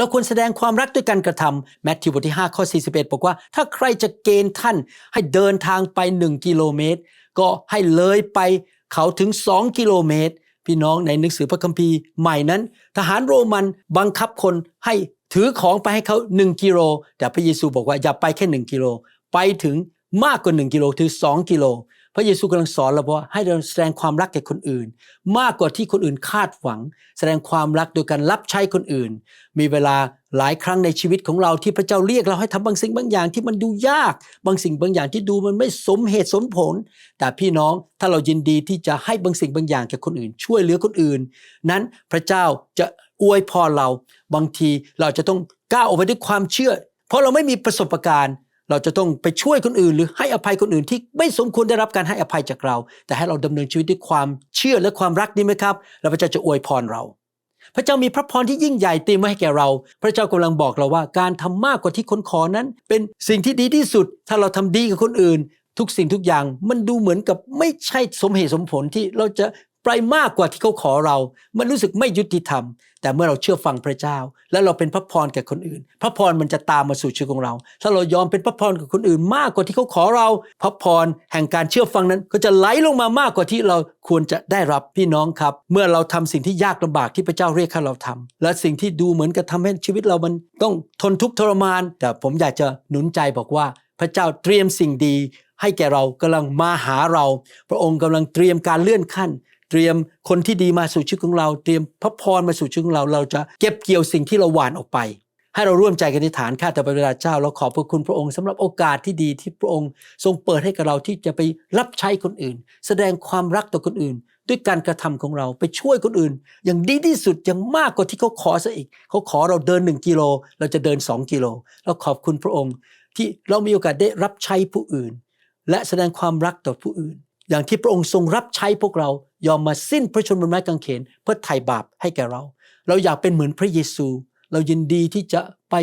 เราควรแสดงความรักด้วยการกระทำแมทธิวบทที่5ข้อ41 บอกว่า ถ้าใครจะเกณฑ์ท่านให้เดินทางไป 1 กิโลเมตร ก็ให้เลยไปเขาถึง 2 กิโลเมตร พี่น้องในหนังสือพระคัมภีร์ใหม่นั้น ทหารโรมันบังคับคนให้ถือของไปให้เขา 1 กิโล แต่พระเยซูบอกว่าอย่าไปแค่ 1 กิโล ไปถึงมากกว่า 1 กิโลถึง2กิโล พระเยซูกำลังสอนเราว่าให้เราแสดงความรักแก่คนอื่น มากกว่าที่คนอื่นคาดหวัง แสดงความรักโดยการรับใช้คนอื่น มีเวลาหลายครั้งในชีวิตของเราที่พระเจ้าเรียกเราให้ทำบางสิ่งบางอย่างที่มันดูยาก บางสิ่งบางอย่างที่ดูมันไม่สมเหตุสมผล แต่พี่น้องถ้าเรายินดีที่จะให้บางสิ่งบางอย่างแก่คนอื่น ช่วยเหลือคนอื่น นั้นพระเจ้าจะอวยพรเรา บางทีเราจะต้องก้าวออกไปด้วยความเชื่อ เพราะเราไม่มีประสบการณ์ เราจะต้องไปช่วยคนอื่น หรือให้อภัยคนอื่นที่ไม่สมควรได้รับการให้อภัยจากเรา แต่ให้เราดำเนินชีวิตด้วยความเชื่อและความรักนี้ไหมครับ แล้วพระเจ้าจะอวยพรเรา พระเจ้ามีพระพรที่ยิ่งใหญ่เตรียมไว้ให้แก่เรา พระเจ้ากำลังบอกเราว่า การทำมากกว่าที่คนขอนั้น เป็นสิ่งที่ดีที่สุด ถ้าเราทำดีกับคนอื่น ทุกสิ่งทุกอย่างมันดูเหมือนกับไม่ใช่สมเหตุสมผลที่เราจะ ไปมากกว่าที่เขาขอเรา มันรู้สึกไม่ยุติธรรม แต่เมื่อเราเชื่อฟังพระเจ้า แล้วเราเป็นพระพรแก่คนอื่น พระพรมันจะตามมาสู่ชีวิตของเรา ถ้าเรายอมเป็นพระพรกับคนอื่น มากกว่าที่เขาขอเรา พระพรแห่งการเชื่อฟังนั้นก็จะไหลลงมามากกว่าที่เราควรจะได้รับพี่น้องครับ เมื่อเราทำสิ่งที่ยากลำบากที่พระเจ้าเรียกให้เราทำและสิ่งที่ดูเหมือนกับทำให้ชีวิตเรามันต้องทนทุกข์ทรมาน แต่ผมอยากจะหนุนใจบอกว่าพระเจ้าเตรียมสิ่งดีให้แก่เรากำลังมาหาเรา พระองค์กำลังเตรียมการเลื่อนขั้น เตรียมคนที่ดีมาสู่ชีวิตของเรา เตรียมพระพรมาสู่ชีวิตของเรา เราจะเก็บเกี่ยวสิ่งที่เราหว่านออกไป ให้เราร่วมใจกันอธิษฐานข้าแต่พระบิดาเจ้าเราขอบพระคุณพระองค์สำหรับโอกาสที่ดีที่พระองค์ ทรงเปิดให้กับเราที่จะไปรับใช้คนอื่น แสดงความรักต่อคนอื่น ด้วยการกระทำของเราไปช่วยคนอื่น อย่างดีที่สุดอย่างมากกว่าที่เขาขอซะอีก เขาขอเราเดินหนึ่งกิโลเราจะเดินสองกิโลเราขอบคุณพระองค์ ที่เรามีโอกาสได้รับใช้ผู้อื่น และแสดงความรักต่อผู้อื่น อย่างที่พระองค์ทรงรับใช้พวกเรายอมมาสิ้นพระชนม์บนไม้กางเขน เพื่อไถ่บาปให้แก่เรา เราอยากเป็นเหมือนพระเยซู เรายินดีที่จะไป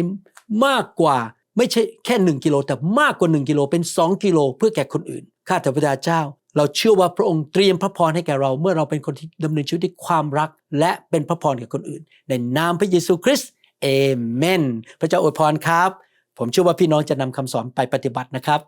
มากกว่าไม่ใช่แค่หนึ่งกิโลแต่มากกว่าหนึ่งกิโลเป็นสองกิโลเพื่อแก่คนอื่น ข้าแต่พระเจ้า เราเชื่อว่าพระองค์เตรียมพระพรให้แก่เรา เมื่อเราเป็นคนที่ดำเนินชีวิตด้วยความรัก และเป็นพระพรแก่คนอื่น ในนามพระเยซูคริสต์เอเมน พระเจ้าอวยพรครับ ผมเชื่อว่าพี่น้องจะนำคำสอนไปปฏิบัตินะครับ